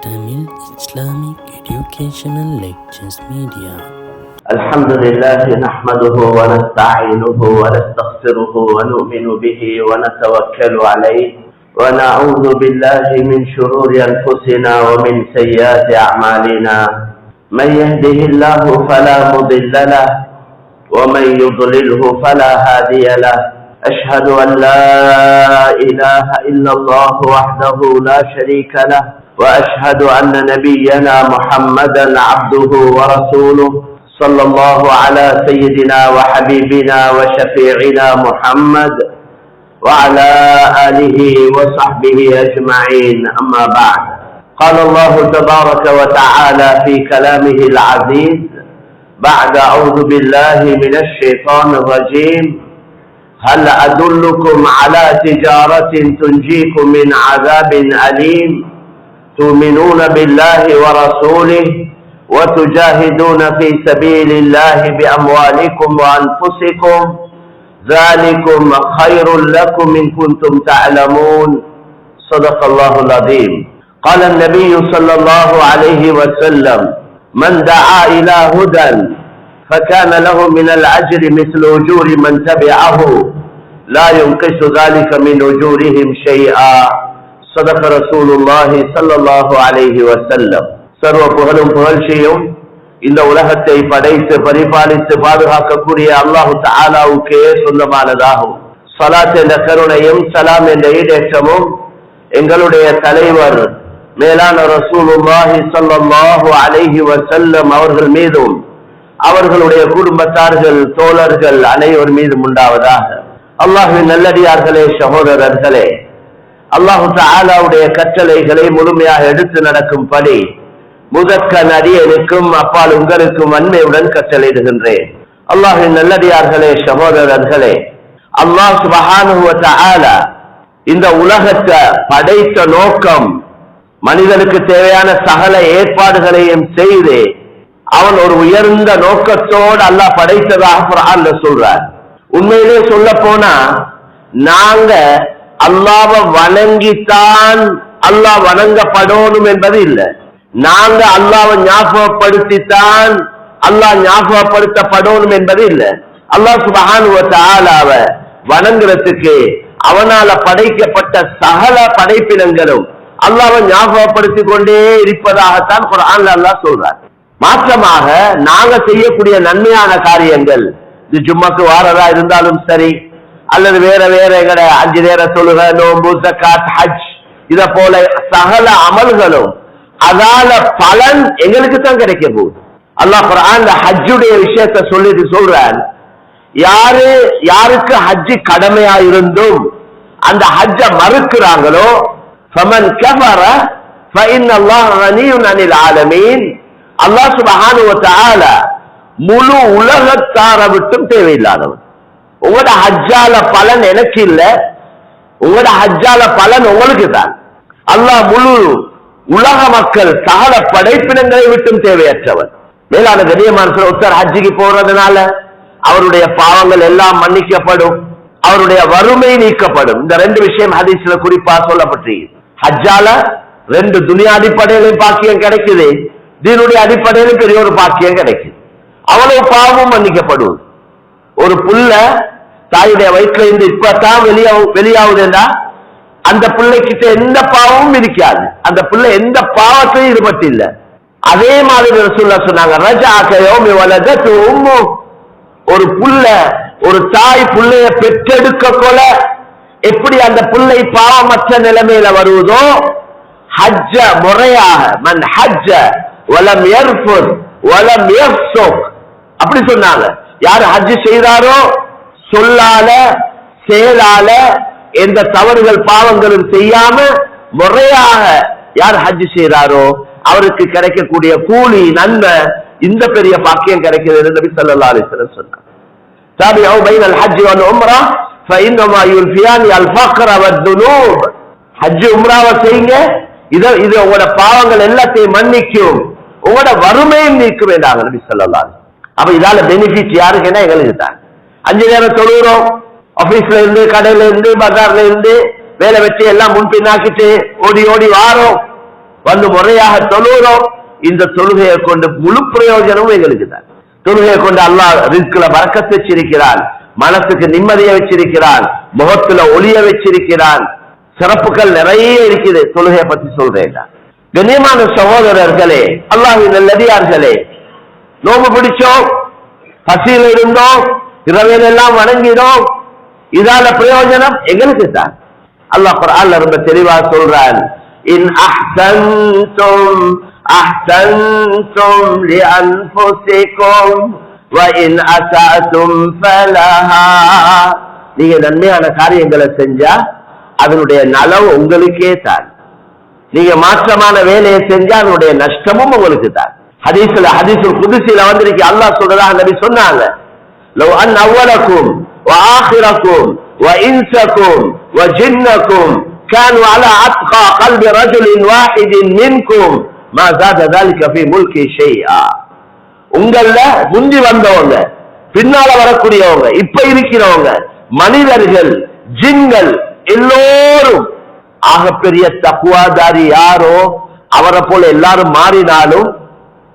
Tamil Islamic Educational Lectures Media. الحمد لله نحمده ونستعينه ونستغفره ونؤمن به ونتوكل عليه ونعوذ بالله من شرور أنفسنا ومن سيئات أعمالنا من يهده الله فلا مضل له ومن يضلله فلا هادي له أشهد أن لا إله إلا الله وحده لا شريك له وأشهد أن نبينا محمدا عبده ورسوله صلى الله على سيدنا وحبيبنا وشفيعنا محمد وعلى آله وصحبه أجمعين. أما بعد قال الله تبارك وتعالى في كلامه العزيز بعد أعوذ بالله من الشيطان الرجيم هل أدلكم على تجارة تنجيكم من عذاب أليم؟ تؤمنون بالله ورسوله وتجاهدون في سبيل الله بأموالكم وأنفسكم ذلكم خير لكم إن كنتم تعلمون. صدق الله العظيم. قال النبي صلى الله عليه وسلم من دعا إلى هدى فكان له من الأجر مثل أجور من تبعه. لا ينقص ذلك من أجورهم شيئا. சதக ரசூலுல்லாஹி சல்லாஹு அலேஹி வசல்லம் சர்வ புகழும் புகழ்ச்சியும் இந்த உலகத்தை படைத்து பரிபாலித்து பாதுகாக்கக்கூடிய அல்லாஹு தாலாவுக்கே சொந்தமானதாகும் சலாத் என்ற கருணையும் சலாம் என்ற ஈடேற்றமும் எங்களுடைய தலைவர் மேலான ரசூலுல்லாஹி சல்லாஹு அலேஹி வசல்லம் அவர்கள் மீதும் அவர்களுடைய குடும்பத்தார்கள் தோழர்கள் அனைவர் மீதும் உண்டாவதாக அல்லாஹின் நல்லடியார்களே சகோதரர்களே அல்லாஹு தாலாவுடைய கட்டளைகளை முழுமையாக எடுத்து நடக்கும்படி முதற்க நடிகனுக்கும் அப்பால் உங்களுக்கும் அண்மையுடன் கட்டளையிடுகின்றேன். அல்லாஹின் நல்லடியார்களே சகோதரர்களே அல்லாஹ் சுபஹானுவ இந்த உலகத்தை படைத்த நோக்கம் மனிதனுக்கு தேவையான சகல ஏற்பாடுகளையும் செய்து அவன் ஒரு உயர்ந்த நோக்கத்தோடு அல்லாஹ் படைத்ததாக சொல்றார். உண்மையிலே சொல்ல போனா நாங்க அல்லாவை வணங்கித்தான் அல்லாஹ் வணங்கப்படணும் என்பது இல்லை. நாங்க அல்லாவை ஞாபகப்படுத்தித்தான் அல்லாஹ் ஞாபகப்படுத்தப்படணும் என்பது இல்லை. அல்லாஹ் சுபகானுவ வணங்குறதுக்கு அவனால படைக்கப்பட்ட சகல படைப்பினங்களும் அல்லாவை ஞாபகப்படுத்திக் கொண்டே இருப்பதாகத்தான் குரான்ல அல்லாஹ் சொல்றார். மாற்றமாக நாங்க செய்யக்கூடிய நன்மையான காரியங்கள் இது ஜும்மாக்கு வாரதா இருந்தாலும் சரி அல்லது வேற வேற எங்கட அஞ்சு நேர தொழுக நோம்பு ஜக்காத் ஹஜ் இத போல சகல அமல்களும் அதால பலன் எங்களுக்கு தான் கிடைக்க போகுது. அல்லாஹ் அந்த ஹஜ்ஜுடைய விஷயத்த சொல்லிட்டு சொல்றான் யாரு யாருக்கு ஹஜ்ஜு கடமையா இருந்தும் அந்த ஹஜ்ஜ மறுக்கிறாங்களோ ஃபமன் கஃபர ஃபஇன் அல்லாஹ் கனியுன் அனில் ஆலமீன். அல்லாஹ் சுப்ஹானஹு வ முழு உலகத்தார விட்டும் தேவையில்லாதவன். உங்களோட ஹஜ்ஜால பலன் எனக்கு இல்ல. உங்களோட ஹஜ்ஜால பலன் உங்களுக்கு தான். அல்லாஹ் முழு உலக மக்கள் சகல படைப்பினங்களை விட்டும் தேவையற்றவன் மேலான கண்ணியமான ஒருத்தர் ஹஜ்ஜிக்கு போறதுனால அவருடைய பாவங்கள் எல்லாம் மன்னிக்கப்படும். அவருடைய வறுமை நீக்கப்படும். இந்த ரெண்டு விஷயம் ஹதீஸ்ல குறிப்பா சொல்லப்பட்டு. ஹஜ்ஜால ரெண்டு துணியா அடிப்படையிலும் பாக்கியம் கிடைக்குது. தீனுடைய அடிப்படையிலும் பெரிய ஒரு பாக்கியம் கிடைக்குது. அவ்வளவு பாவமும் மன்னிக்கப்படுவது. ஒரு புள்ள தாயுடைய வயிற்றுல இருந்து இப்பதான் வெளியா வெளியாகுதுண்டா அந்த பிள்ளைக்கிட்ட எந்த பாவமும் இருக்காது. அந்த பிள்ளை எந்த பாவத்தையும் ஈடுபட்டு இல்லை. அதே மாதிரி சொல்ல சொன்னாங்க ரஜா ஒரு புள்ள ஒரு தாய் புள்ளைய பெற்றெடுக்க கொல. எப்படி அந்த பிள்ளை பாவமற்ற நிலைமையில வருவதோ ஹஜ்ஜ முறையாக மன் ஹஜ்ஜ வலம் எர்ஃபுத் வலம் எஃப்சோக் அப்படி சொன்னாங்க. யார் ஹஜ் செய்தாரோ சொல்லால செயலால எந்த தவறுகள் பாவங்களும் செய்யாம முறையாக யார் ஹஜ் செய்தாரோ அவருக்கு கிடைக்கக்கூடிய கூலி நன்மை இந்த பெரிய பாக்கியம் கிடைக்கிறது நபி சொல்லா அலிஸ்லம் சொன்னார். உங்களோட பாவங்கள் எல்லாத்தையும் மன்னிக்கும். உங்களோட வறுமையும் நீக்கும் என்றாங்க நபி சொல்லலாம் அப்ப இதால பெனிஃபிட் யாருக்குன்னா எங்களுக்கு தான் அஞ்சு நேரம் தொழுகிறோம். ஆபீஸ்ல இருந்து கடையில இருந்து பஜார்ல இருந்து வேலை வச்சு எல்லாம் முன்பின்னாக்கிட்டு ஓடி ஓடி வாரோம். வந்து முறையாக தொழுகிறோம். இந்த தொழுகையை கொண்டு முழு பிரயோஜனமும் எங்களுக்கு தான் தொழுகையை கொண்டு அல்லாஹ் ரிஸ்குல வரக்கத்து வச்சிருக்கிறான் மனசுக்கு நிம்மதியை வச்சிருக்கிறான். முகத்துல ஒளிய வச்சிருக்கிறான். சிறப்புகள் நிறைய இருக்குது. தொழுகையை பத்தி சொல்றேன் கண்ணியமான சகோதரர்களே அல்லாஹின் நல்லடியார்களே நோம்பு பிடிச்சோம் பசியில் இருந்தோம் இரவில் எல்லாம் வணங்கினோம். இதால பிரயோஜனம் எங்களுக்கு தான். அல்லாஹ் குரான்ல ரொம்ப தெளிவா சொல்றான் இன் அஹ்சன்தும் அஹ்சன்தும் லிஅன்ஃபுசிக்கும் வ இன் அஸஅதும் ஃபலஹா. நீங்க நன்மையான காரியங்களை செஞ்சா அதனுடைய நலம் உங்களுக்கே தான். நீங்க மாற்றமான வேலையை செஞ்சா அதனுடைய நஷ்டமும் உங்களுக்கு தான். ஹதீஸ்ல ஹதீஸுல் குதுசில வந்திருக்கு அல்லாஹ் சொல்றதா நபி சொன்னாங்க لو أن أولكم وآخركم وإنسكم وجنكم كانوا على أتقى قلب رجل واحد منكم ما زاد ذلك في ملكي شيئا உங்கள முந்தி வந்தவங்க பின்னால வரக்கூடியவங்க இப்ப இருக்கிறவங்க மனிதர்கள் ஜின்கள் எல்லோரும் ஆகப்பெரிய தக்குவாதாரி யாரோ அவரை போல எல்லாரும் மாறினாலும்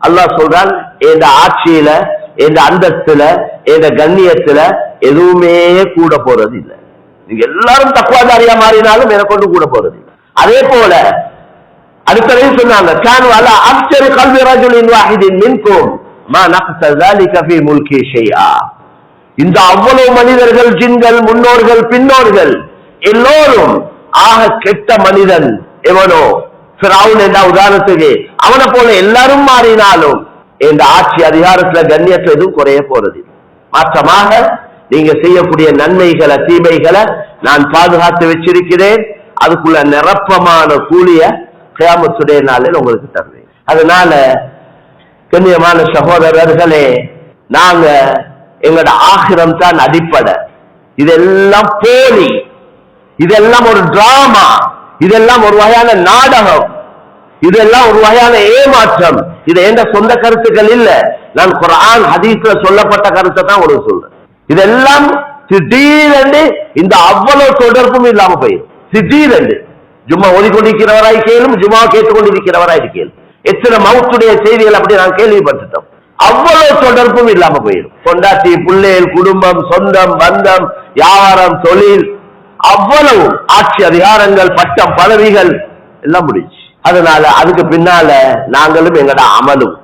அல்லாஹ் சொல்றான் இந்த ஆட்சியில இந்த அந்தஸ்துல இந்த கண்ணியத்துல எதுவுமே கூட போறது இல்லை நீங்க எல்லாரும் தக்குவாதாரியா மாறினாலும் எனக்கு கொண்டு கூட போறது இல்லை அதே போல அடுத்ததையும் சொன்னாங்க كانوا على أبشر قلب رجل واحد منكم ما نقص ذلك في ملكي شيئا இந்த அவ்வளவு மனிதர்கள் ஜின்கள் முன்னோர்கள் பின்னோர்கள் எல்லோரும் ஆக கெட்ட மனிதன் எவனோ ஃபிரௌன் என்ற உதாரணத்துக்கு அவனை போல எல்லாரும் மாறினாலும் இந்த ஆட்சி அதிகாரத்துல கண்ணியத்துல எதுவும் குறைய போறது மாற்றமாக நீங்க செய்யக்கூடிய நன்மைகளை தீமைகளை நான் பாதுகாத்து வச்சிருக்கிறேன். அதுக்குள்ள நிரப்பமான கூலிய கிராமத்துடைய நாளில் உங்களுக்கு தருவேன். அதனால கண்ணியமான சகோதரர்களே நாங்க எங்களோட ஆகிரம் தான் அடிப்படை. இதெல்லாம் போலி. இதெல்லாம் ஒரு டிராமா இதெல்லாம் ஒரு வகையான நாடகம். இதெல்லாம் ஒரு வகையான ஏமாற்றம். இது எந்த சொந்த கருத்துக்கள் இல்ல. நான் குரான் ஹதீஸ்ல சொல்லப்பட்ட கருத்தை தான் உங்களுக்கு சொல்றேன். இதெல்லாம் திடீரென்று இந்த அவ்வளவு தொடர்பும் இல்லாம போயிடும். திடீரென்று. ஜும்மா ஓடிக்கொண்டிருக்கிறவராய் கேளும் ஜும்மா கேட்டுக்கொண்டிருக்கிறவராய் கேளும். எத்தனை மவுத்துடைய செய்திகள் அப்படி நான் கேள்விப்பட்டுட்டோம். அவ்வளவு தொடர்பும் இல்லாம போயிடும். கொண்டாட்டி பிள்ளைகள் குடும்பம் சொந்தம் பந்தம் வியாபாரம் தொழில் அவ்வளவு ஆட்சி அதிகாரங்கள் பட்டம் பதவிகள் எல்லாம் முடிச்சு அதனால அதுக்கு பின்னால நாங்களும் எங்களோட அமலும்.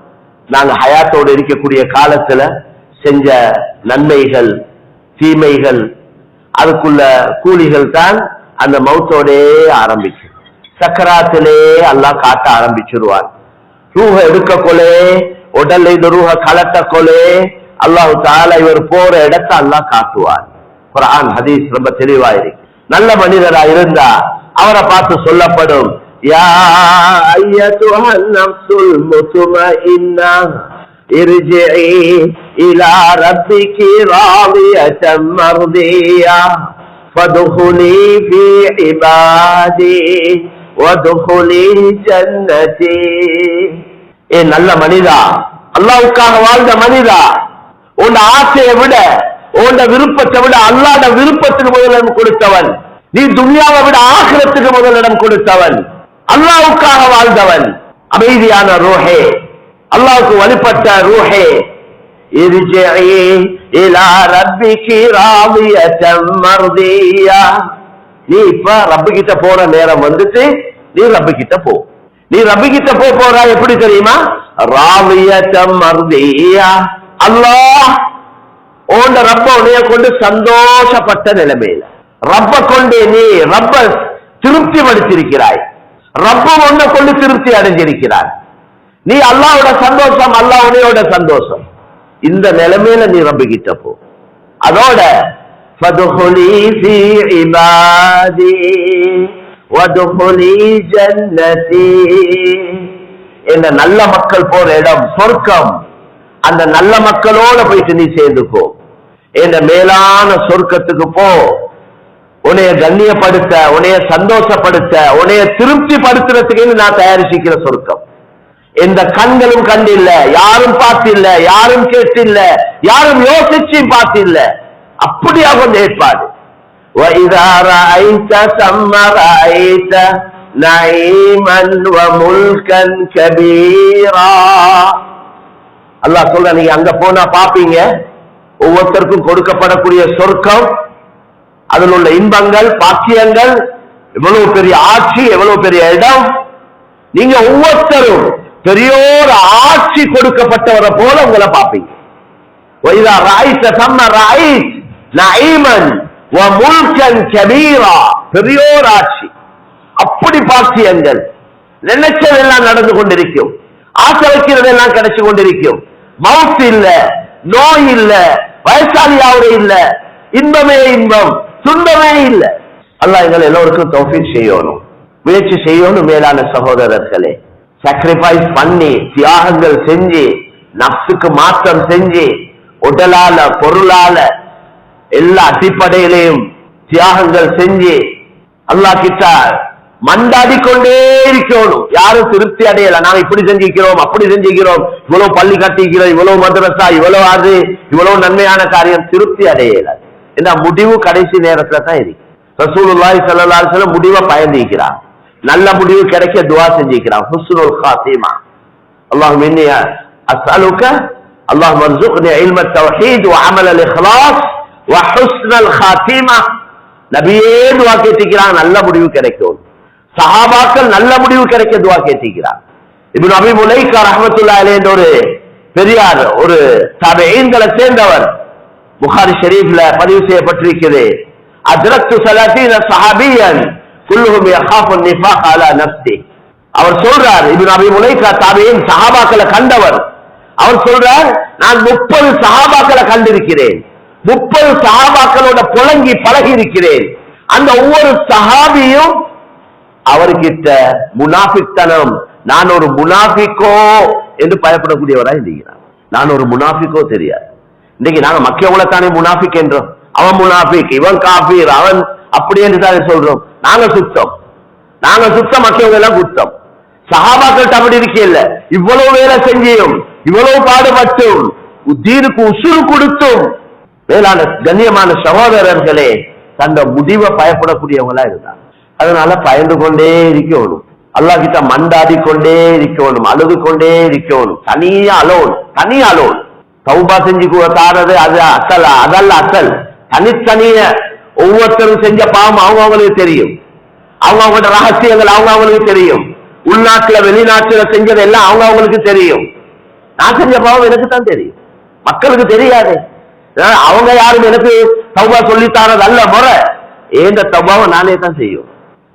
நாங்க ஹயாத்தோடு இருக்கக்கூடிய காலத்துல செஞ்ச நன்மைகள் தீமைகள் அதுக்குள்ள கூலிகள் தான் அந்த மௌத்தோடே ஆரம்பிக்கும் சக்கராத்திலே அல்லாஹ் காட்ட ஆரம்பிச்சிருவார். ரூஹ எடுக்க கொலே உடல்ல இந்த ரூஹ கலட்ட கொலே அல்லாஹு தால இவர் போற இடத்தை அல்லாஹ் காட்டுவார். குரான் ஹதீஸ் ரொம்ப தெளிவா இருக்கு. நல்ல மனிதரா இருந்தா அவரை பார்த்து சொல்லப்படும். யா ஐயத்துஹன் நஃப்ஸுல் முத்மஇன்னா ارجعي إلى ربك راضية مرضية فادخلي في عبادي وادخلي جنتي ஏ நல்ல மனிதா அல்லாவுக்காக வாழ்ந்த மனிதா உன் ஆசையை விட உன் விருப்பத்தை விட அல்லாத விருப்பத்துக்கு முதலிடம் கொடுத்தவன் நீ துனியாவை விட ஆகிரத்துக்கு முதலிடம் கொடுத்தவன் அல்லாவுக்காக வாழ்ந்தவன். அமைதியான ரூஹே. அல்லாவுக்கு வழிபட்ட ரூஹே. நீ இப்ப ரப்பு கிட்ட போற நேரம் வந்துட்டு நீ ரப்பு கிட்ட போ. நீ ரப்பு கிட்ட போ போற எப்படி தெரியுமா? ராவியத்தம் மருதியா. அல்லா ஓண்ட ரப்ப உனைய கொண்டு சந்தோஷப்பட்ட நிலைமையில. ரப்ப கொண்டே நீ ரப்ப திருப்தி படுத்திருக்கிறாய் ரப்பு ஒண்ணு கொண்டு திருப்தி அடைஞ்சிருக்கிறார். நீ அல்லாவோட சந்தோஷம் அல்லாஹ் உனையோட சந்தோஷம். இந்த நிலைமையில நீ நம்பிக்கிட்ட போ. அதோட என்ன நல்ல மக்கள் போற இடம் சொர்க்கம். அந்த நல்ல மக்களோட போயிட்டு நீ சேர்ந்துக்கோ. என்ன மேலான சொர்க்கத்துக்கு போ. உன்னைய கண்ணியப்படுத்த உன்னைய சந்தோஷப்படுத்த உன்னைய திருப்தி படுத்துறதுக்கு நான் தயாரிச்சிக்கிற சொர்க்கம் எந்த கண்களும் கண்டில்ல யாரும் பார்த்தில்ல யாரும் கேட்டில்ல யாரும் யோசிச்சு பார்த்தில்ல அப்படியாக அந்த ஏற்பாடு وَإِذَا رَأَيْتَ ثَمَّ رَأَيْتَ نعيما وملكا كبيرا அல்லாஹ் சொல்ற நீங்க அங்க போனா பாப்பீங்க ஒவ்வொருத்தருக்கும் கொடுக்கப்படக்கூடிய சொர்க்கம் அதில் உள்ள இன்பங்கள் பாக்கியங்கள் எவ்வளவு பெரிய ஆட்சி எவ்வளவு பெரிய இடம். நீங்க ஒவ்வொருத்தரும் பெரியோர் ஆட்சி கொடுக்கப்பட்டவரை போல உங்களை பார்ப்பீங்க. பெரியோர் ஆட்சி. அப்படி பாக்கியங்கள். நினைச்சதெல்லாம் நடந்து கொண்டிருக்கும். ஆசை வைக்கிறதெல்லாம் கிடைச்சு கொண்டிருக்கும். மவுத் இல்ல நோய் இல்ல வயசாளியாவது இல்ல. இன்பமே இன்பம். துன்பமே இல்ல. அல்லாஹ் எங்களை எல்லோருக்கும் தௌஃபீக் செய்யணும். முயற்சி செய்யணும் மேலான சகோதரர்களே. சாக்ரிஃபைஸ் பண்ணி தியாகங்கள் செஞ்சு நப்சுக்கு மாற்றம் செஞ்சு உடலால பொருளால எல்லா அடிப்படையிலையும் தியாகங்கள் செஞ்சு அல்லாஹ் கிட்ட மண்டாடி கொண்டே இருக்கணும். யாரும் திருப்தி அடையல. நாங்க இப்படி செஞ்சிக்கிறோம் அப்படி செஞ்சிக்கிறோம் இவ்வளவு பள்ளி கட்டிக்கிறோம் இவ்வளவு மதரசா இவ்வளவு அது இவ்வளவு நன்மையான காரியம் திருப்தி அடையல. இந்த முடிவு கடைசி நேரத்துல தான் இருக்கு ரசூலுல்லாஹி ஸல்லல்லாஹு அலைஹி வஸல்லம் முடிவை பயந்திக்கிறான் நல்ல முடிவு கிடைக்க துவா செஞ்சிக்கிறான் ஹுஸ்னுல் காத்திமா اللهم اني اسالك اللهم ارزقني علم التوحيد وعمل الاخلاص وحسن الخاتمه நபியே துவா கேட்டிக்கிறான் நல்ல முடிவு கிடைக்கும் சஹாபாக்கள் நல்ல முடிவு கிடைக்க துவா கேட்டிக்கிறான் இப்னு அபி முலைக்கா ரஹ்மத்துல்லாஹி அலைஹி என்ற ஒரு பெரியார் ஒரு தபையீன்களை சேர்ந்தவர் புகாரி ஷரீஃப்ல பதிவு செய்யப்பட்டிருக்கிறது. அஜரத்து சலாத்தீன சஹாபியன் குல்லுஹும் யகாஃபு நிஃபாக் அலா நஃப்ஸி அவர் சொல்றார் இப்னு அபி முலைக்கா தாபியின் சஹாபாக்களை கண்டவர். அவர் சொல்றார் நான் முப்பது சஹாபாக்களை கண்டிருக்கிறேன். முப்பது சஹாபாக்களோட புழங்கி பழகி இருக்கிறேன். அந்த ஒவ்வொரு சஹாபியும் அவர்கிட்ட முனாஃபிக்தனம். நான் ஒரு முனாஃபிக்கோ என்று பயப்படக்கூடியவராக இருக்கிறார் நான் ஒரு முனாஃபிக்கோ தெரியாது. இன்னைக்கு நாங்க மக்கள தானே முனாஃபிக் என்றோம். அவன் முனாஃபிக் இவன் காபீர் அவன் அப்படி என்று தானே சொல்றோம். நாங்க சுத்தம். நாங்க சுத்தம் மற்றவங்க எல்லாம் குத்தம். சகாபாக்கள் அப்படி இருக்கல இவ்வளவு வேலை செஞ்சியும் இவ்வளவு பாடுபட்டும் தீனுக்கு உசுறு கொடுத்தும். மேலான கண்ணியமான சகோதரர்களே தந்த முடிவை பயப்படக்கூடியவங்களா இருந்தாங்க. அதனால பயந்து கொண்டே இருக்கணும். அல்லாஹ் கிட்ட மண்டாடி கொண்டே இருக்கணும் அழுது கொண்டே இருக்கணும். தனியா அலோன் தனி அலோன். தௌபா செஞ்சு தாரது அது அசல் அதல்ல அசல். தனித்தனிய ஒவ்வொருத்தரும் செஞ்ச பாவம் அவங்க அவங்களுக்கு தெரியும். அவங்க அவங்களோட ரகசியங்கள் அவங்க அவங்களுக்கு தெரியும். உள்நாட்டுல வெளிநாட்டுல செஞ்சது எல்லாம் அவங்க அவங்களுக்கு தெரியும். நான் செஞ்ச பாவம் எனக்கு தான் தெரியும். மக்களுக்கு தெரியாது. அவங்க யாரும் எனக்கு தௌபா சொல்லித்தாரது அல்ல முறை. ஏந்த தௌபாவை நானே தான் செய்யும்?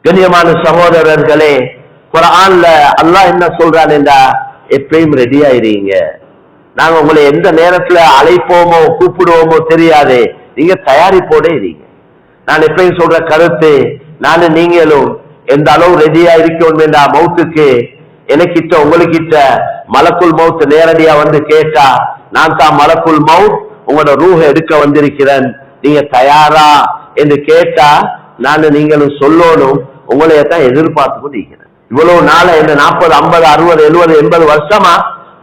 கண்ணியமான சகோதரர்களே குரான்ல அல்லாஹ் என்ன சொல்றான் என்றா எப்பயும் ரெடி ஆயிருங்க நாங்க உங்களை எந்த நேரத்துல அழைப்போமோ கூப்பிடுவோமோ தெரியாது. நீங்க தயாரிப்போட இருங்க. நான் எப்பயும் சொல்ற கருத்து நானும் நீங்களும் எந்த அளவு ரெடியா இருக்கணும் என்ற மவுத்துக்கு எனக்கிட்ட உங்களுக்கிட்ட மலக்குள் மவுத்து நேரடியா வந்து கேட்டா நான் தான் மலக்குள் மவுத் உங்களோட ரூஹ எடுக்க வந்திருக்கிறேன். நீங்க தயாரா என்று கேட்டா நான் நீங்களும் சொல்லணும் உங்களைய தான் எதிர்பார்த்து கொண்டிருக்கிறேன் இவ்வளவு நாள இந்த நாற்பது ஐம்பது அறுபது எழுபது எண்பது வருஷமா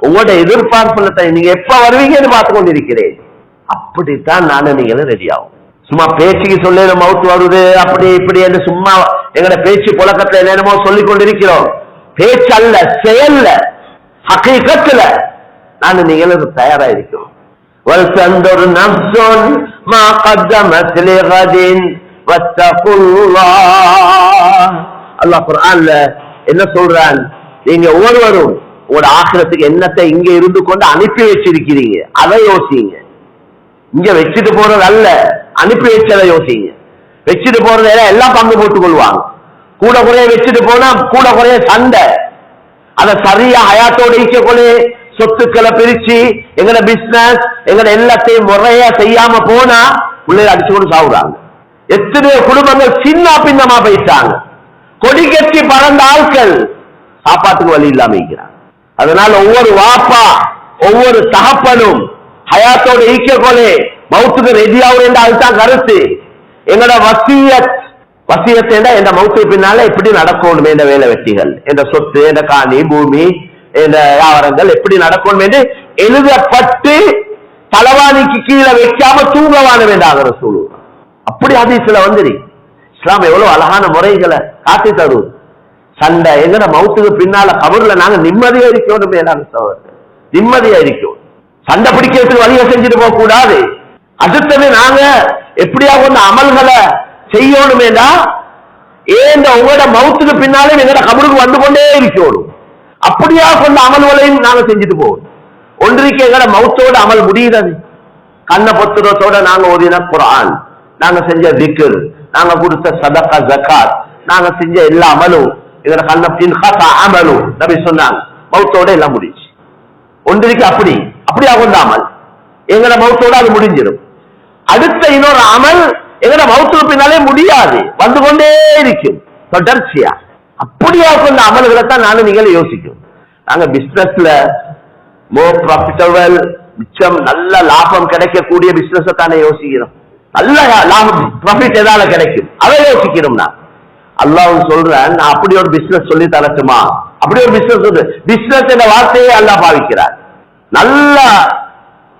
உங்களோட எதிர்பார்ப்புல தான் நீங்க எப்ப வருவீங்கன்னு பார்த்து கொண்டிருக்கிறேன் அப்படித்தான் நானும் நீங்களும் ரெடி ஆகும் சும்மா பேச்சுக்கு சொல்ல மவுத்து வருது அப்படி இப்படி என்று சும்மா எங்கட பேச்சு புழக்கத்துல என்னென்னமோ சொல்லிக் கொண்டிருக்கிறோம் பேச்சு அல்ல செயல்ல ஹக்கீகத்துல நானும் நீங்களும் தயாரா இருக்கிறோம் وَلْتَنْظُرْ نَفْسٌ مَا قَدَّمَتْ لِغَدٍ وَاتَّقُوا اللَّهَ அல்லாஹ் குர்ஆன்ல என்ன சொல்றான் நீங்க ஒவ்வொருவரும் ஒரு ஆசிரத்துக்கு என்னத்தை இங்க இருந்து கொண்டு அனுப்பி வச்சிருக்கிறீங்க. அதை யோசிங்க. இங்க வச்சுட்டு போறது அல்ல. அனுப்பி வச்சதை யோசிங்க. வச்சுட்டு போறது எல்லாம் எல்லாம் பங்கு போட்டுக் கொள்வாங்க கூட குறைய வச்சுட்டு போனா கூட குறைய சண்டை. அதை சரியா ஹயாத்தோட ஈக்கக்குள்ளே சொத்துக்களை பிரிச்சு எங்கட பிசினஸ் எங்கட எல்லாத்தையும் முறையா செய்யாம போனா பிள்ளைய அடிச்சு கொண்டு சாவுறாங்க. எத்தனையோ குடும்பங்கள் சின்ன பின்னமா போயிட்டாங்க. கொடி கட்டி பறந்த ஆட்கள் சாப்பாட்டுக்கு வழி இல்லாம இருக்கிறாங்க. அதனால ஒவ்வொரு வாப்பா ஒவ்வொரு தகப்பனும் ஹயாத்தோட ஈக்கக்கொலே மவுத்துக்கு ரெடியாகும் என்று அதுதான் கருத்து. எங்கட வசியத் வசியத்தை என்ற மவுத்துக்கு பின்னால எப்படி நடக்கணும் இந்த வேலை வெட்டிகள் இந்த சொத்து இந்த காணி பூமி இந்த வியாபாரங்கள் எப்படி நடக்கணும் என்று எழுதப்பட்டு தலவாணிக்கு கீழே வைக்காம தூங்கவான வேண்டாகிற சூழ்நிலை அப்படி ஹதீஸ்ல வந்துரு. இஸ்லாம் எவ்வளவு அழகான முறைகளை காட்டி தருவது கண்ட எங்கட மவுத்துக்கு பின்னால கபர்ல நாங்க நிம்மதியா இருக்கணும் மேலான சகோதரர் நிம்மதியா இருக்கும். சண்டை பிடிக்கிறதுக்கு வழியை செஞ்சுட்டு போக கூடாது. அடுத்தது நாங்க எப்படியா கொண்ட அமல்களை செய்யணுமேடா ஏன் உங்களோட மவுத்துக்கு பின்னாலே எங்கட கபருக்கு வந்து கொண்டே இருக்கணும். அப்படியா கொண்ட அமல்களையும் நாங்க செஞ்சுட்டு போவோம் ஒன்றிக்கு எங்கட மவுத்தோட அமல் முடியுது கண்ண பொத்துறத்தோட நாங்க ஓதின குரான் நாங்க செஞ்ச திக்ர் நாங்க கொடுத்த சதக்கா ஜக்காத் நாங்க செஞ்ச எல்லா அமலும் எங்கட கண்ண இன்ஹாசா அமலும் நபி சொன்னாங்க. மவுத்தோட எல்லாம் முடிஞ்சு ஒன்றிற்கு அப்படி. அப்படியா கொண்ட அமல் எங்கட மவுத்தோட அது முடிஞ்சிடும். அடுத்த இன்னொரு அமல் எங்கட மவுத்துக்கு பின்னாலே முடியாது. வந்து கொண்டே இருக்கும். தொடர்ச்சியா. அப்படியா கொண்ட அமல்களை தான் நானும் நீங்களும் யோசிக்கும். நாங்க பிசினஸ்ல மோர் ப்ராஃபிட்டபிள் மிச்சம் நல்ல லாபம் கிடைக்கக்கூடிய பிசினஸ் தானே யோசிக்கிறோம். நல்ல லாபம் ப்ராஃபிட் எதால கிடைக்கும்? அதை யோசிக்கிறோம் நான் அல்லாஹ் சொல்றேன் நான் அப்படி ஒரு பிசினஸ் சொல்லி தரட்டுமா? அப்படி ஒரு பிசினஸ் சொல்லு. பிசினஸ் என்ற வார்த்தையே அல்லாஹ் பாவிக்கிறார். நல்ல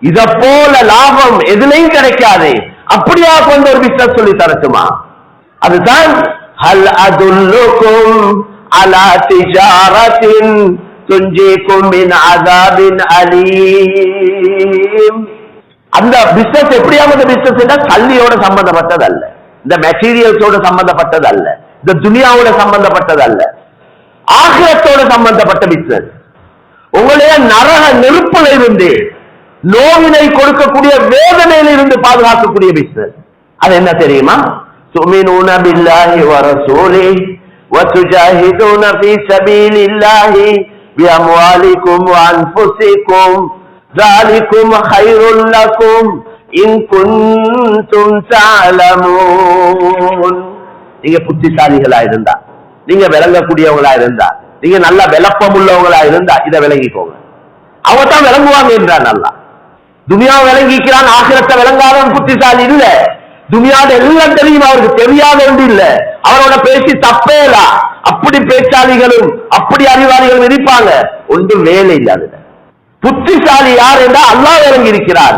இத போல லாபம் எதுலையும் கிடைக்காது. அப்படியா கொண்டு ஒரு பிசினஸ் சொல்லி தரட்டுமா? அதுதான் ஹல் அதுல்லுக்கும் அலா திஜாரத்தின் துஞ்சிக்கும் மின் அதாபின் அலீம். அந்த பிசினஸ் எப்படியாவது பிசினஸ் கல்வியோட சம்பந்தப்பட்டது அல்ல இந்த மெட்டீரியல்ஸோட சம்பந்தப்பட்டது அல்ல இந்த துனியாவோட சம்பந்தப்பட்டது அல்ல ஆகிரத்தோட சம்பந்தப்பட்ட பிசினஸ் உங்களுடைய நரக நெருப்புல இருந்து நோவினை கொடுக்கக்கூடிய வேதனையில இருந்து பாதுகாக்கக்கூடிய பிசினஸ் அது என்ன தெரியுமா تؤمنون بالله ورسوله وتجاهدون في سبيل الله بأموالكم وأنفسكم ذلكم خير لكم إن كنتم تعلمون நீங்க புத்திசாலிகளா இருந்தா நீங்க விளங்கக்கூடியவங்களா இருந்தா நீங்க நல்ல விளப்பம் உள்ளவங்களா இருந்தா இதை விளங்கிக்கோங்க. அவங்க தான் விளங்குவாங்க என்றான் நல்லா. துனியா விளங்கிக்கிறான் ஆகிரத்தை விளங்காதவன் புத்திசாலி இல்ல. துனியாட எல்லாம் தெரியும் அவருக்கு தெரியாத ஒன்று இல்ல. அவரோட பேசி தப்பேலா அப்படி பேச்சாளிகளும் அப்படி அறிவாளிகளும் இருப்பாங்க. ஒன்றும் வேலை இல்லாத புத்திசாலி யார் என்றால் அல்லாஹ் விளங்கி இருக்கிறார்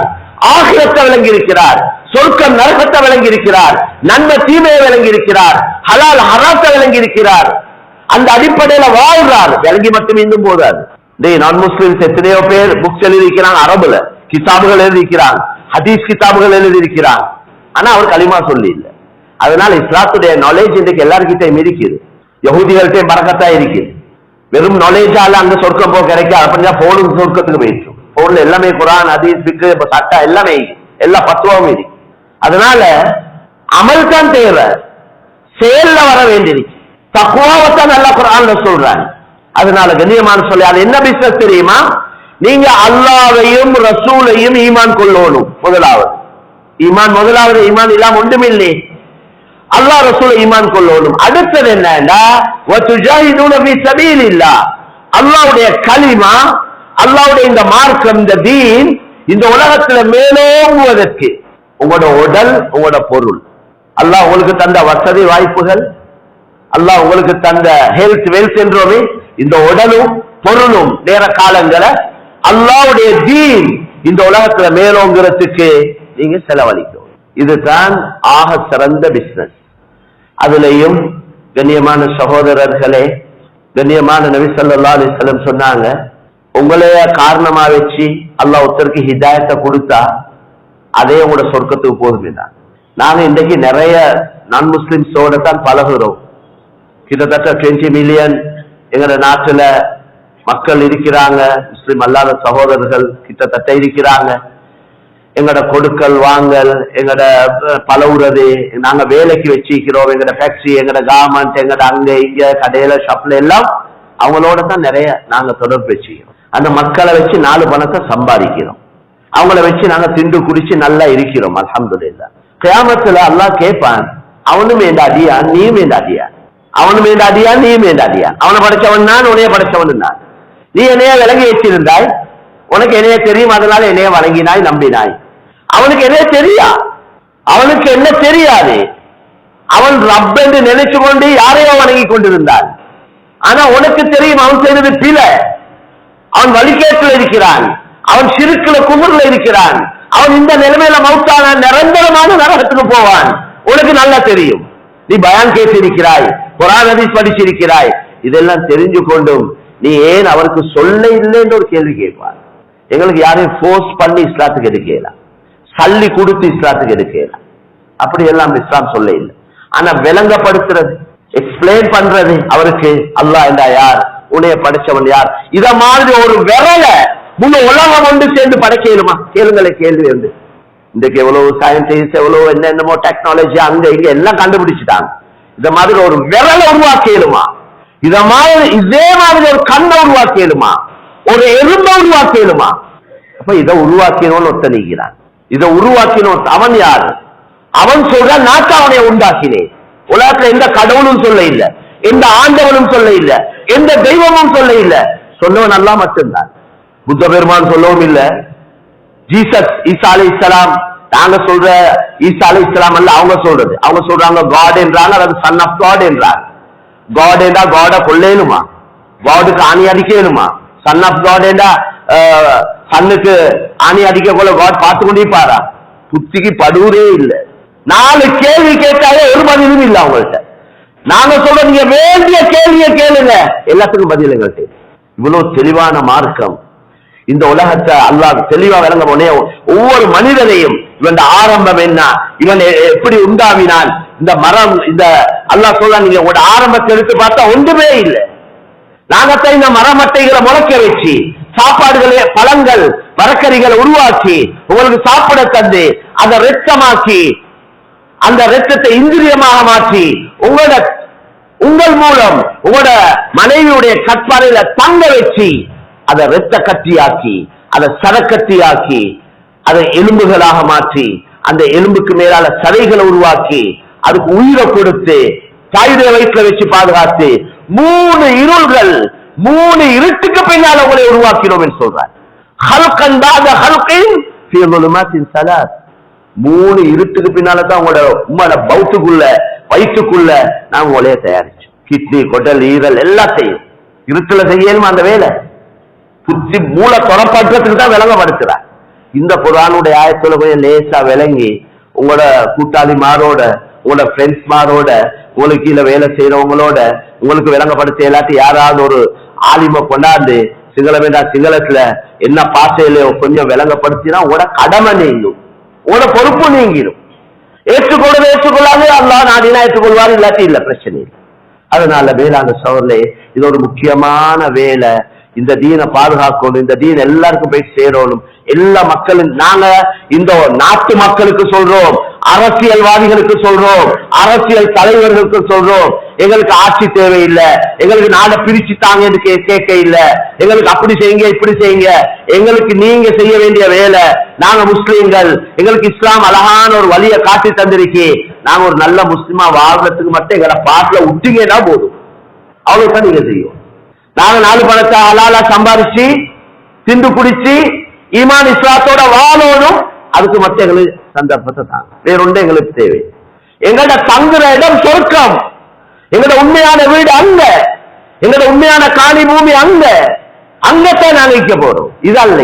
ஆகிரத்தை விளங்கி இருக்கிறார் சொர்க்கம் நரகத்தை விளங்கி இருக்கிறார் நன்மை தீமையை விளங்கி இருக்கிறார் ஹலால் ஹராத்தை விளங்கி இருக்கிறார் அந்த அடிப்படையில வாழ்றார். விளங்கி மட்டும் இன்னும் போதாது. டேய் நான் முஸ்லிம்ஸ் எத்தனையோ பேர் புக்ஸ் எழுதியிருக்கிறாங்க அரபுல. கிதாபுகள் எழுதியிருக்கிறாங்க ஹதீஸ் கிதாபுகள் எழுதியிருக்கிறாங்க. ஆனா அவர் களிமா சொல்லி இல்லை அதனால இஸ்லாத்துடைய நாலேஜ் இன்றைக்கு எல்லாருக்கிட்டையும் இருக்குது. யகுதிகள்கிட்டையும் பறக்கத்தா இருக்குது. வெறும் நாலேஜால அங்க சொர்க்கம் போக கிடைக்காது அப்படின்னா போனும் சொர்க்கத்துக்கு போயிடுச்சு போன்ல எல்லாமே குரான் அதீஸ் பிக்கு இப்ப சட்டா எல்லாமே எல்லா பத்துவாவும் இருக்கு. அதனால அமல் தான் தேவை. செயல்ல வர வேண்டியிருக்கு. தக்குவாவத்தான் நல்லா குரான்ல சொல்றாங்க. அதனால கண்ணியமான சொல்லி அது என்ன பிசினஸ் தெரியுமா? நீங்க அல்லாவையும் ரசூலையும் ஈமான் கொள்ளணும் முதலாவது. ஈமான் முதலாவது ஈமான் இல்லாம ஒன்றுமில்லை அல்லாஹ் ரசூலை ஈமான் கொள்ளணும். அடுத்தது என்னன்னா அல்லாவுடைய களிமா அல்லாவுடைய அல்லாஹ்வுடைய இந்த மார்க்கம் இந்த தீன் இந்த உலகத்துல மேலோங்குவதற்கு. உங்களோட உடல் உங்களோட பொருள். அல்லாஹ் உங்களுக்கு தந்த வசதி வாய்ப்புகள். அல்லாஹ் உங்களுக்கு தந்த ஹெல்த் வெல்த் என்றோமே இந்த உடலும் பொருளும் நேர காலங்களை அல்லாவுடைய தீன் இந்த உலகத்துல மேலோங்கிறதுக்கு நீங்க செலவழிக்கணும். இதுதான் ஆக சிறந்த பிசினஸ் அதுலயும் கண்ணியமான சகோதரர்களே கண்ணியமான நபி ஸல்லல்லாஹு சொன்னாங்க உங்களைய காரணமா வச்சு அல்லா ஒருத்தருக்கு ஹிதாயத்தை கொடுத்தா அதே உங்களோட சொர்க்கத்துக்கு போதுமே தான் நாங்க இன்றைக்கு நிறைய நான் முஸ்லிம்ஸோட தான் பழகுறோம். கிட்டத்தட்ட 20 மில்லியன் எங்களோட நாட்டுல மக்கள் இருக்கிறாங்க. முஸ்லிம் அல்லாத சகோதரர்கள் கிட்டத்தட்ட இருக்கிறாங்க. எங்களோட கொடுக்கல் வாங்கல் எங்களோட அஹ், பழகுறது நாங்க வேலைக்கு வச்சிருக்கிறோம். எங்களோட ஃபேக்டரி எங்களோட கார்மெண்ட் எங்களோட அங்க இங்க கடையில ஷாப்ல எல்லாம் அவங்களோட தான் நிறைய நாங்க தொடர்பு வச்சுக்கிறோம் அந்த மக்களை வச்சு நாலு பணத்தை சம்பாதிக்கிறோம். அவங்கள வச்சு நாங்க திண்டு குடிச்சு நல்லா இருக்கிறோம் அலமது இல்லா கிராமத்துல அல்லா கேட்பான் அவனும் வேண்ட அடியா? நீயும் வேண்ட அடியா? அவனும் வேண்ட அடியா? நீயும் வேண்ட அடியா? அவனை படைச்சவன் நான் உனைய படைச்சவன் நான். நீ என்னைய விளங்கி வச்சிருந்தாய் உனக்கு என்னைய தெரியும்? அதனால என்னைய வழங்கினாய் நம்பினாய். அவனுக்கு என்ன தெரியா? அவனுக்கு என்ன தெரியாது? அவன் ரப் என்று நினைச்சு கொண்டு யாரையோ வணங்கி கொண்டிருந்தான். ஆனா உனக்கு தெரியும் அவன் செய்தது பில அவன் வழிகேட்டில் இருக்கிறான். அவன் சிறுக்குல குமுறுல இருக்கிறான். அவன் இந்த நிலைமையில மௌத்தான நிரந்தரமான நரகத்துக்கு போவான். உனக்கு நல்லா தெரியும். நீ பயான் கேட்டிருக்கிறாய். குரான் ஹதீஸ் படிச்சிருக்கிறாய். இதெல்லாம் தெரிஞ்சு கொண்டும் நீ ஏன் அவருக்கு சொல்ல இல்லைன்னு ஒரு கேள்வி கேட்பார். எங்களுக்கு யாரையும் ஃபோர்ஸ் பண்ணி இஸ்லாத்துக்கு எடுக்கலாம் சல்லி கொடுத்து இஸ்லாத்துக்கு எடுக்கலாம் அப்படி எல்லாம் இஸ்லாம் சொல்ல இல்லை. ஆனா விளங்கப்படுத்துறது எக்ஸ்பிளைன் பண்றது அவருக்கு. அல்லாஹ் என்றா யார்? உன்னைய படைச்சவன் யார்? இத மாதிரி ஒரு விரலை முழு உலகம் கொண்டு சேர்ந்து படைக்கலுமா கேளுங்களே கேள்வி வந்து. இன்றைக்கு எவ்வளவு சயின்டிஸ்ட் எவ்வளவு என்னென்னமோ டெக்னாலஜி அங்க இங்க எல்லாம் கண்டுபிடிச்சிட்டாங்க. இந்த மாதிரி ஒரு விரல உருவாக்கியலுமா? இத மாதிரி இதே மாதிரி ஒரு கண்ணை உருவாக்கியலுமா? ஒரு எறும்பை உருவாக்கியலுமா? அப்ப இதை உருவாக்கினோன்னு ஒத்தனைகிறான் இதை உருவாக்கினோம் அவன் யாரு? அவன் சொல்ற நான் அவனை உண்டாக்கினேன். உலகத்துல எந்த கடவுளும் சொல்ல இல்ல. எந்த ஆண்டவனும் சொல்ல இல்ல. எந்த தெய்வமும் சொல்ல இல்ல. சொன்னவன் அல்லா மட்டும்தான். புத்த பெருமான் சொல்லவும் இல்லை. ஜீசஸ் ஈசா அலி இஸ்லாம் நாங்க சொல்ற ஈசா அலி இஸ்லாம் அல்ல அவங்க சொல்றது. அவங்க சொல்றாங்க காட் என்றாங்க அதாவது சன் ஆஃப் காட் என்றார். காட் என்றா காட கொள்ளேனுமா? காடுக்கு ஆணி அடிக்கணுமா சன் ஆஃப் காட் என்றா சன்னுக்கு ஆணி அடிக்க போல காட் பார்த்து கொண்டே பாரா புத்திக்கு படுவதே இல்லை. நாலு கேள்வி கேட்டாலே ஒரு பதிலும் இல்லை அவங்கள்ட்ட. நாங்க சொல்ற நீங்க வேண்டிய கேள்வியை கேளுங்க. எல்லாத்துக்கும் பதில் எங்கள்கிட்ட இவ்வளவு தெளிவான மார்க்கம். இந்த உலகத்தை அல்லாஹ் தெளிவா விளங்க போனே ஒவ்வொரு மனிதனையும் இவன் ஆரம்பம் என்ன இவன் எப்படி உண்டாவினான் இந்த மரம் இந்த அல்லாஹ் சொல்ல நீங்க உங்களோட ஆரம்பத்தை எடுத்து பார்த்தா ஒன்றுமே இல்லை. நாங்கத்தான் இந்த மரமட்டைகளை முளைக்க வச்சு சாப்பாடுகளை பழங்கள் மரக்கறிகளை உருவாக்கி உங்களுக்கு சாப்பிட தந்து அதை ரத்தமாக்கி அந்த ரத்தத்தை இந்திரியமாக மாற்றி உங்களோட உங்கள் மூலம் உங்களோட மனைவியுடைய கற்பாறையில தங்க வச்சு அதை ரத்த கட்டியாக்கி அதை சரக்கட்டியாக்கி அதை எலும்புகளாக மாற்றி அந்த எலும்புக்கு மேலால சதைகளை உருவாக்கி அதுக்கு உயிரை கொடுத்து தாயுடைய வயிற்றுல வச்சு பாதுகாத்து மூணு இருள்கள் மூணு இருட்டுக்கு பின்னால உங்களை உருவாக்கினோம் என்று சொல்றார். மூணு இருட்டுக்கு பின்னால தான் உங்களோட உங்களோட பௌத்துக்குள்ள வயிற்றுக்குள்ள நாங்க உங்களைய தயாரிச்சோம். கிட்னி கொடல் ஈரல் எல்லாத்தையும். இருட்டுல செய்யணுமா அந்த வேலை? புத்தி மூளை தொடப்படுறதுக்கு தான் விளங்கப்படுத்துறார். இந்த குரானுடைய ஆயத்துல கொஞ்சம் லேசா விளங்கி உங்களோட கூட்டாளி மாரோட உங்களோட ஃப்ரெண்ட்ஸ் மாரோட உங்களுக்கு கீழே வேலை செய்யறவங்களோட உங்களுக்கு விளங்கப்படுத்த எல்லாத்தையும் யாராவது ஒரு ஆலிம கொண்டாந்து சிங்கள வேண்டாம் சிங்களத்துல என்ன பாசையில கொஞ்சம் விளங்கப்படுத்தினா உங்களோட கடமை நீங்கும். உங்களோட பொறுப்பு நீங்கிடும் ஏற்றுக்கொள்வது ஏற்றுக்கொள்ளாது அல்லா நாடினா ஏற்றுக்கொள்வார் இல்லாட்டி இல்ல பிரச்சனை இல்லை. அதனால வேளாண் சோர்லே இது ஒரு முக்கியமான வேலை. இந்த தீனை பாதுகாக்கணும் இந்த தீன் எல்லாருக்கும் போய் சேரணும். எல்லா மக்களும் நாங்க இந்த நாட்டு மக்களுக்கு சொல்றோம் அரசியல்வாதிகளுக்கு சொல்றோம் அரசியல் தலைவர்களுக்கு சொல்றோம். எங்களுக்கு ஆட்சி தேவையில்லை எங்களுக்கு நாட பிரிச்சு தாங்க என்று கே- கேட்க இல்ல எங்களுக்கு அப்படி செய்யுங்க இப்படி செய்யுங்க. எங்களுக்கு நீங்க செய்ய வேண்டிய வேலை நாங்க முஸ்லீம்கள் எங்களுக்கு இஸ்லாம் அழகான ஒரு வழியை காட்டி தந்திருக்கே. நாங்க ஒரு நல்ல முஸ்லிமா வாழ்றதுக்கு மட்டும் எங்களை பாட்டுல விட்டீங்கன்னா போதும். அவ்வளவுதான் நீங்க செய்யும் நாங்க நாலு பணத்தை அலாலா சம்பாதிச்சு திண்டு குடிச்சு ஈமான் இஸ்லாத்தோட வாழணும். அதுக்கு மட்டும் எங்களுக்கு சந்தர்ப்பத்தை தான். வேறொன்று எங்களுக்கு தேவை. எங்கள்ட தங்குற இடம் சொர்க்கம். எங்களோட உண்மையான வீடு அங்க. எங்களோட உண்மையான காணி பூமி அங்க. அங்கத்தான் நாங்க வைக்க போறோம். இது அல்ல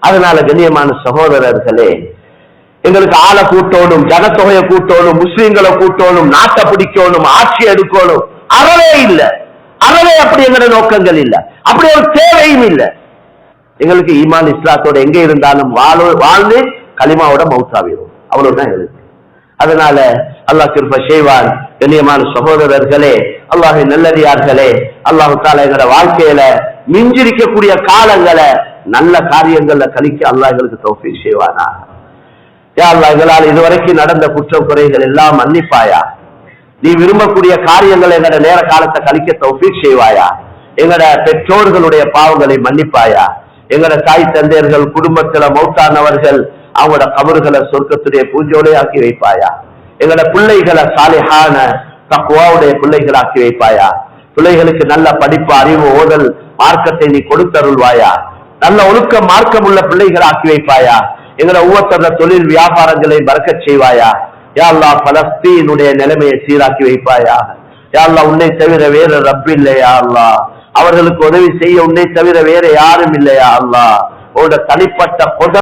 அதனால கண்ணியமான சகோதரர்களே எங்களுக்கு ஆளை கூட்டணும் ஜனத்தொகையை கூட்டணும் முஸ்லீம்களை கூட்டணும் நாட்டை பிடிக்கணும் ஆட்சி எடுக்கணும். அறவே இல்லை. அறவே அப்படி எங்களோட நோக்கங்கள் இல்ல. அப்படி ஒரு தேவையும் இல்ல. எங்களுக்கு ஈமான் இஸ்லாத்தோட எங்க இருந்தாலும் வாழ் வாழ்ந்து களிமாவோட மவுத்தாவிடும் அவ்வளவுதான் எங்களுக்கு அதனால அல்லாஹ் கிருப்ப செய்வான். கண்ணியமான சகோதரர்களே அல்லாஹ் நல்லடியார்களே அல்லாஹு தாலா எங்களோட வாழ்க்கையில மிஞ்சிருக்கக்கூடிய காலங்களை நல்ல காரியங்கள்ல கழிக்க அல்லாஹ் எங்களுக்கு தோஃபி செய்வானா? யா அல்லாஹ் எங்களால் இதுவரைக்கும் நடந்த குற்றம் குறைகள் எல்லாம் மன்னிப்பாயா? நீ விரும்பக்கூடிய காரியங்களை எங்களோட நேர காலத்தை கழிக்க தௌஃபீக் செய்வாயா? எங்களோட பெற்றோர்களுடைய பாவங்களை மன்னிப்பாயா? எங்களோட தாய் தந்தையர்கள் குடும்பத்துல மௌத்தானவர்கள் அவங்களோட கபறுகளை சொர்க்கத்துடைய பூஜையோட ஆக்கி வைப்பாயா? எங்களோட பிள்ளைகளை சாலிஹான தக்குவாவுடைய பிள்ளைகளை ஆக்கி வைப்பாயா? பிள்ளைகளுக்கு நல்ல படிப்பு அறிவு ஓதல் மார்க்கத்தை நீ கொடுத்தருள்வாயா? நல்ல ஒழுக்க மார்க்கம் உள்ள பிள்ளைகளை ஆக்கி வைப்பாயா? எங்களை ஒவ்வொருத்தர தொழில் வியாபாரங்களை மறக்க செய்வாயா? யாழ்லா பலஸ்தீனுடைய நிலைமையை சீராக்கி வைப்பாயா யாழ்லா உன்னை தவிர வேற ரப் இல்லையா அல்லா அவர்களுக்கு உதவி செய்ய உன்னை தவிர வேற யாரும் இல்லையா அல்லா உன்னோட தனிப்பட்ட